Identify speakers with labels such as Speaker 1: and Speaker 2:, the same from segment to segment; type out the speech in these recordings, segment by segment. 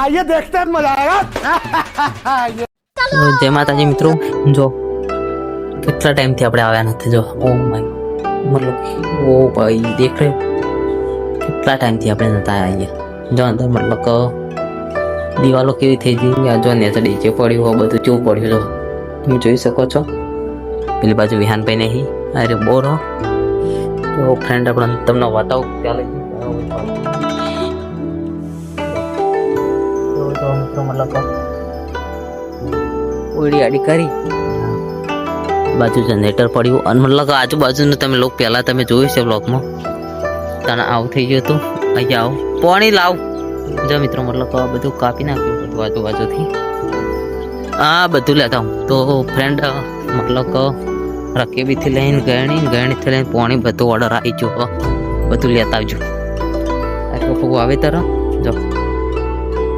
Speaker 1: ये देखते हैं मजा आएगा
Speaker 2: તો જય માતાજી મિત્રો જો કેટલા ટાઈમથી આપણે આવ્યા નથી જો ઓ માય મતલબ ઓ ભાઈ દેખ રહ્યો કેટલા ટાઈમથી આપણે નતા આવ્યા જો અંદર મતલબ કે દિવાલો કેવી થઈ ગઈ આ જો નેચર ડીજે પડ્યું હોય બધું કેવું પડ્યું જો તમે જોઈ શકો છો પેલી બાજુ વિહાનભાઈ નહીં અરે બોર હો તો ફ્રેન્ડ આપણે તમને બતાવું ચાલે તો મતલબ ઓડી આડી કરી. બાજુ જનરેટર પડ્યું અને મતલબ આજુબાજુનું તમે લોકો પહેલાં તમે જોયું છે બ્લોકમાં તને આવું થઈ ગયું હતું? અહીંયા આવો. પાણી લાવ. જો મિત્રો, મતલબ આ બધું કાપી નાખ્યું બધું આજુબાજુથી. આ બધું લેતા હું તો ફ્રેન્ડ મતલબ રકેબીથી લઈને ગયણી ગયણીથી લઈને પાણી બધું ઓર્ડર આવી ગયો બધું લેતા આવજો. આટલું ફૂગું આવે તર. જો.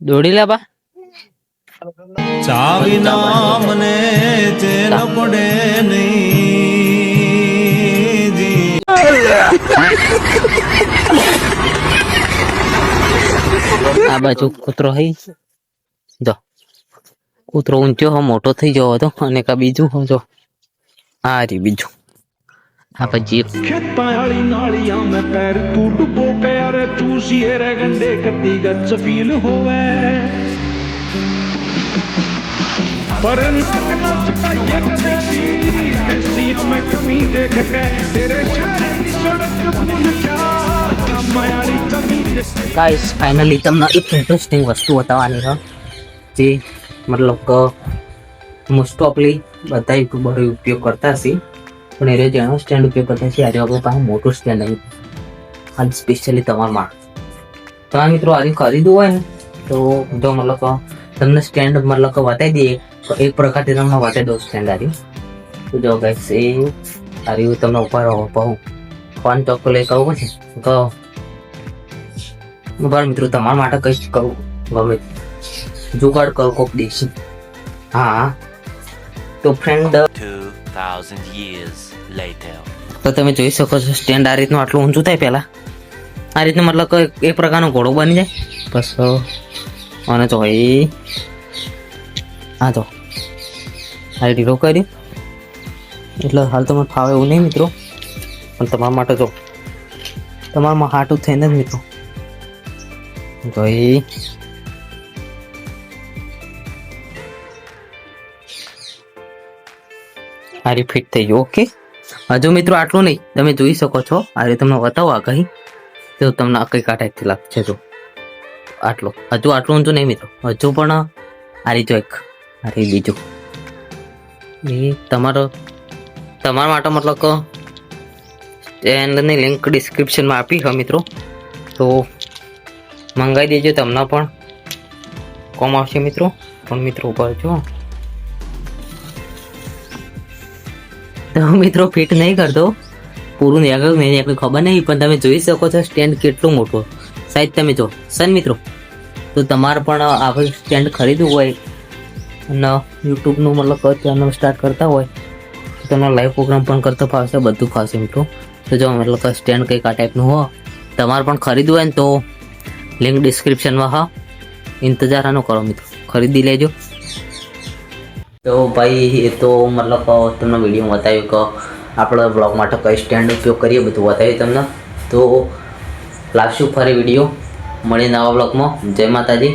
Speaker 2: દોડું લાબા દોડી નામ
Speaker 3: ને તે ન પડે નહીં
Speaker 2: આ બાજુ કૂતરો હઈ જો. કૂતરો ઊંચો હો મોટો થઈ ગયો હતો. અને કા બીજું હો જો. આ રી બીજું.
Speaker 4: apa jeep guys
Speaker 2: finally temna it interesting vastu batavani ha je matlab ko most probably batai ko bari upyog karta si પણ એ જેનો સ્ટેન્ડ ઉપયોગ કરતા છે. આજે આપણે પાસે મોટું સ્ટેન્ડ આવ્યું અને સ્પેશિયલી તમારા માટે. તમારા મિત્રો આજે ખરીદવું હોય ને, તો જો મતલબ તમને સ્ટેન્ડ મતલબ કે બતાવી દઈએ. તો એક પ્રકારથી તમને બતાવી દઉં સ્ટેન્ડ આવ્યું તો જો ગાઈસ એ આવ્યું તમને ઉપર કહું ફોન ચોખ્ખો લઈ કહું છે કહો. બરાબર મિત્રો તમારા માટે કઈ કહું. ગમે. જુગાડ કરો કોક દેશી હા તો ફ્રેન્ડ
Speaker 5: 2000 years. Later.
Speaker 2: તો તમે જોઈ શકો છો સ્ટેન્ડ આ રીતનું આટલું ઊંચું થાય પહેલાં. આ રીતનું મતલબ એક પ્રકારનો ઘોડો બની જાય. બસ અને તો એ હા તો આ ઢીલો કર્યું એટલે હાલ તમને ફાવે એવું નહીં મિત્રો. પણ તમારા માટે જો તમારામાં હાટું થઈને જ મિત્રો. તો એ સારી ફિટ થઈ ગયું ઓકે હજુ મિત્રો આટલું નહીં. તમે જોઈ શકો છો. આ રીતે તમને બતાવો આગાહી તો તમને આ કંઈક આ ટાઈપથી લાગશે જો. આટલો. હજુ આટલું ઊંચું નહીં મિત્રો. હજુ પણ આ રીતો એક. આ રીત બીજું. એ તમારો, તમારા માટે મતલબ કે ચેનલની લિંક ડિસ્ક્રિપ્શનમાં આપી છે મિત્રો. તો મંગાવી દેજો તમને પણ. કોમ આવશે મિત્રો. પણ મિત્રો ઉપર જો. મિત્રો ફિટ નહીં કરતો. પૂરું નહીં આગળ નહીં આગળ ખબર નહીં, પણ તમે જોઈ શકો છો સ્ટેન્ડ કેટલું મોટું. સાઈઝ તમે જો. સન મિત્રો, તો તમારે પણ આપણે સ્ટેન્ડ ખરીદવું હોય અને યુટ્યુબનું મતલબ ચેનલ સ્ટાર્ટ કરતા હોય, તો તમને લાઈવ પ્રોગ્રામ પણ કરતો ફાવશે, બધું ફાવશે મિત્રો. તો જો મતલબ સ્ટેન્ડ કંઈક આ ટાઈપનું હો, તમારે પણ ખરીદવું હોય ને તો લિંક ડિસ્ક્રિપ્શનમાં હા. ઇંતજાર આનો કરો મિત્રો. ખરીદી લેજો. તો ભાઈ, એ તો મતલબ તમને વીડિયો બતાવ્યું કે આપણે બ્લોગ માટે કઈ સ્ટેન્ડ ઉપયોગ કરીએ, બધું બતાવ્યું તમને. તો લાગશું ફરી વીડિયો મળી નવા બ્લોગમાં જય માતાજી.